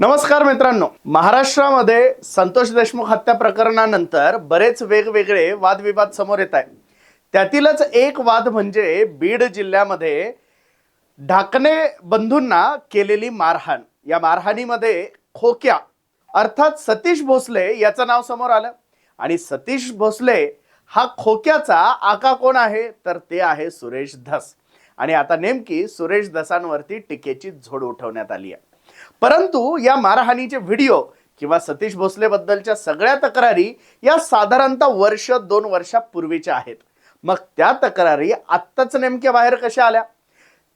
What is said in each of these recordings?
नमस्कार मित्रांनो. महाराष्ट्रामध्ये संतोष देशमुख हत्या प्रकरणानंतर बरेच वेगवेगळे वादविवाद समोर येत आहेत. त्यातीलच एक वाद म्हणजे बीड जिल्ह्यामध्ये ढाकणे बंधूंना केलेली मारहाण. या मारहाणीमध्ये खोक्या अर्थात सतीश भोसले याचं नाव समोर आलं. आणि सतीश भोसले हा खोक्याचा आका कोण आहे? तर ते आहे सुरेश धस. आणि आता नेमकी सुरेश धसांवरती टीकेची झोड उठवण्यात आली आहे. परंतु या मारहाणीचे व्हिडिओ किंवा सतीश भोसले बद्दलच्या सगळ्या तक्रारी या साधारणतः वर्ष दोन वर्षापूर्वीच्या आहेत. मग त्या तक्रारी आत्ताच नेमक्या बाहेर कशा आल्या?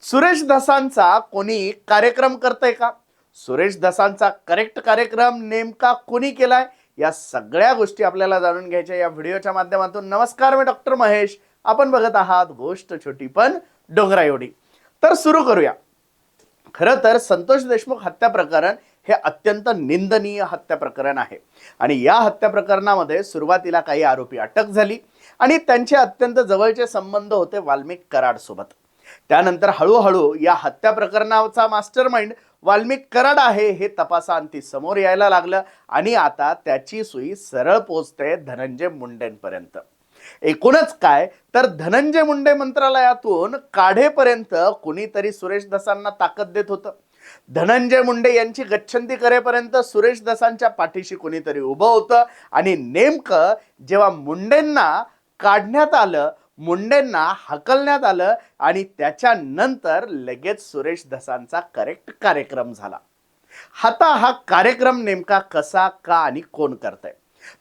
सुरेश धसांचा कोणी कार्यक्रम करतंय का? सुरेश धसांचा करेक्ट कार्यक्रम नेमका कोणी केलाय? या सगळ्या गोष्टी आपल्याला जाणून घ्यायच्या या व्हिडिओच्या माध्यमातून. नमस्कार मी डॉक्टर महेश. आपण बघत आहात गोष्ट छोटी पण डोंगरा एवढी तर सुरू करूया. खरं तर संतोष देशमुख हत्या प्रकरण हे अत्यंत निंदनीय हत्या प्रकरण आहे. आणि या हत्या प्रकरणामध्ये सुरुवातीला काही आरोपी अटक झाली आणि त्यांचे अत्यंत जवळचे संबंध होते वाल्मिक कराड सोबत. त्यानंतर हळूहळू या हत्या प्रकरणाचा मास्टर माइंड वाल्मिक कराड आहे हे तपासाअंती समोर यायला लागलं आणि आता त्याची सुई सरळ पोचते धनंजय मुंडेंपर्यंत. एकूणच काय? तर धनंजय मुंडे मंत्रालयातून काढेपर्यंत कुणीतरी सुरेश दसांना ताकद देत होतं. धनंजय मुंडे यांची गच्छंती करेपर्यंत सुरेश दसांच्या पाठीशी कुणीतरी उभं होतं आणि नेमकं जेव्हा मुंडेंना काढण्यात आलं मुंडेंना हकलण्यात आलं आणि त्याच्यानंतर लगेच सुरेश दसांचा करेक्ट कार्यक्रम झाला. आता हा कार्यक्रम नेमका कसा का आणि कोण करतंय?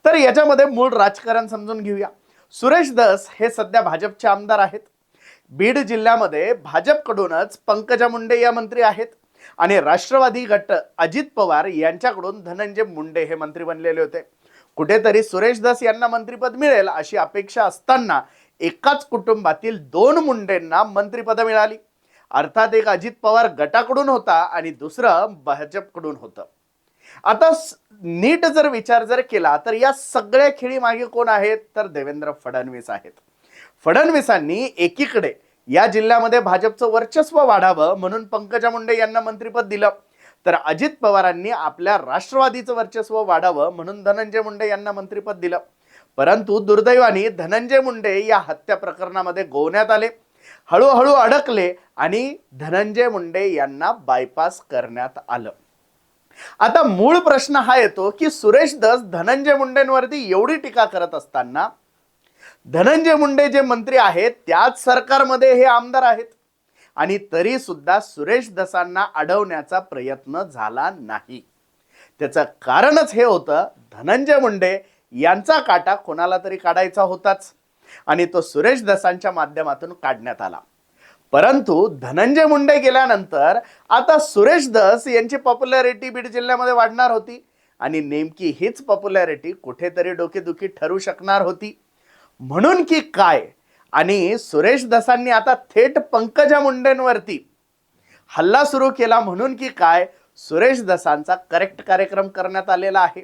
तर याच्यामध्ये मूळ राजकारण समजून घेऊया. सुरेश दस हे सध्या भाजपचे आमदार आहेत. बीड जिल्ह्यामध्ये भाजपकडूनच पंकजा मुंडे या मंत्री आहेत. आणि राष्ट्रवादी गट अजित पवार यांच्याकडून धनंजय मुंडे हे मंत्री बनलेले होते. कुठेतरी सुरेश दस यांना मंत्रीपद मिळेल अशी अपेक्षा असताना एकाच कुटुंबातील दोन मुंडेंना मंत्रीपद मिळाली. अर्थात एक अजित पवार गटाकडून होता आणि दुसरं भाजपकडून होतं. आता नीट जर विचार जर केला तर या सगळ्या खेळी मागे कोण आहेत? तर देवेंद्र फडणवीस आहेत. फडणवीसांनी एकीकडे या जिल्ह्यामध्ये भाजपचं वर्चस्व वाढावं म्हणून पंकजा मुंडे यांना मंत्रिपद दिलं. तर अजित पवारांनी आपल्या राष्ट्रवादीचं वर्चस्व वाढावं म्हणून धनंजय मुंडे यांना मंत्रिपद दिलं. परंतु दुर्दैवाने धनंजय मुंडे या हत्या प्रकरणामध्ये गोवण्यात आले हळूहळू अडकले आणि धनंजय मुंडे यांना बायपास करण्यात आलं. आता मूळ प्रश्न हा येतो की सुरेश दस धनंजय मुंडेंवरती एवढी टीका करत असताना धनंजय मुंडे जे मंत्री आहेत त्याच सरकारमध्ये हे आमदार आहेत. आणि तरी सुद्धा सुरेश दसांना अडवण्याचा प्रयत्न झाला नाही. त्याचं कारणच हे होतं धनंजय मुंडे यांचा काटा कोणाला तरी काढायचा होताच. आणि तो सुरेश दसांच्या माध्यमातून काढण्यात आला. परंतु धनंजय मुंडे गेल्यानंतर आता सुरेश दस यांची पॉप्युलॅरिटी बीड जिल्ह्यामध्ये वाढणार होती. आणि नेमकी हीच पॉप्युलॅरिटी कुठेतरी डोकेदुखी ठरू शकणार होती. म्हणून की काय? आणि सुरेश दसांनी आता थेट पंकजा मुंडेंवरती हल्ला सुरू केला म्हणून की काय? सुरेश दसांचा करेक्ट कार्यक्रम करण्यात आलेला आहे.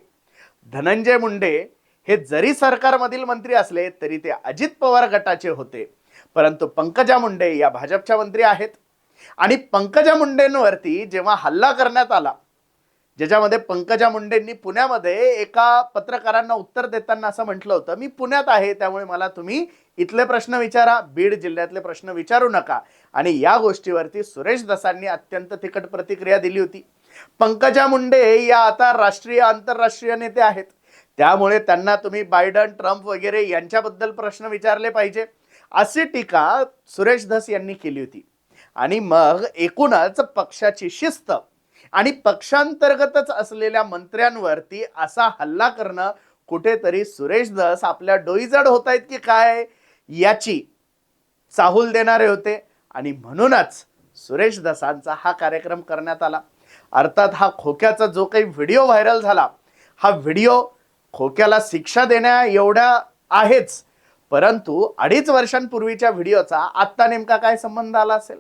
धनंजय मुंडे हे जरी सरकारमधील मंत्री असले तरी ते अजित पवार गटाचे होते. परंतु पंकजा मुंडे या भाजपच्या मंत्री आहेत. आणि पंकजा मुंडेंवरती जेव्हा हल्ला करण्यात आला ज्याच्यामध्ये पंकजा मुंडेंनी पुण्यामध्ये एका पत्रकारांना उत्तर देताना असं म्हटलं होतं मी पुण्यात आहे त्यामुळे मला तुम्ही इथले प्रश्न विचारा बीड जिल्ह्यातले प्रश्न विचारू नका. आणि या गोष्टीवरती सुरेश दसांनी अत्यंत तिखट प्रतिक्रिया दिली होती. पंकजा मुंडे या आता राष्ट्रीय आंतरराष्ट्रीय नेते आहेत. त्यामुळे त्यांना तुम्ही बायडन ट्रम्प वगैरे यांच्याबद्दल प्रश्न विचारले पाहिजे. अशी टीका सुरेश धस यांनी केली होती. आणि मग एकूणच पक्षाची शिस्त आणि पक्षांतर्गतच असलेल्या मंत्र्यांवरती असा हल्ला करणं कुठेतरी सुरेश धस आपल्या डोईजड होत आहेत की काय याची चाहूल देणारे होते. आणि म्हणूनच सुरेश दसांचा हा कार्यक्रम करण्यात आला. अर्थात हा खोक्याचा जो काही व्हिडिओ व्हायरल झाला हा व्हिडिओ खोक्याला शिक्षा देण्या एवढ्या आहेच. परंतु अडीच वर्षांपूर्वीच्या व्हिडिओचा आत्ता नेमका काय संबंध आला असेल?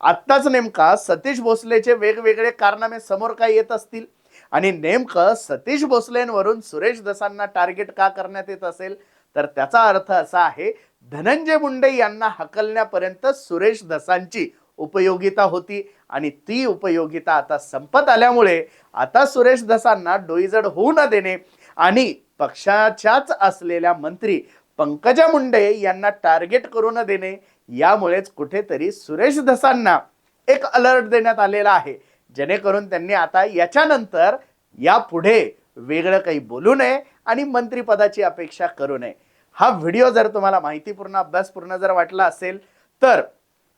आत्ताच नेमका सतीश भोसलेचे वेगवेगळे कारनामे समोर काय येत असतील? आणि नेमकं सतीश भोसलेंवरून सुरेश दसांना टार्गेट का करण्यात येत असेल? तर त्याचा अर्थ असा आहे धनंजय मुंडे यांना हकलण्यापर्यंत सुरेश दसांची उपयोगिता होती आणि ती उपयोगिता आता संपत आल्यामुळे आता सुरेश दसांना डोईजड होऊ न देणे आणि पक्षाच्याच असलेल्या मंत्री पंकजा मुंडे यांना टार्गेट करू न देणे यामुळेच कुठेतरी सुरेश धसांना एक अलर्ट देण्यात आलेला आहे. जेणेकरून त्यांनी आता याच्यानंतर यापुढे वेगळं काही बोलू नये आणि मंत्रिपदाची अपेक्षा करू नये. हा व्हिडिओ जर तुम्हाला माहितीपूर्ण अभ्यासपूर्ण जर वाटला असेल तर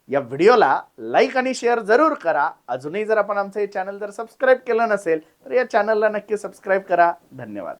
या व्हिडिओला लाईक आणि शेअर जरूर करा. अजूनही जर आपण आमचं हे चॅनल जर सबस्क्राईब केलं नसेल तर या चॅनलला नक्की सबस्क्राईब करा. धन्यवाद.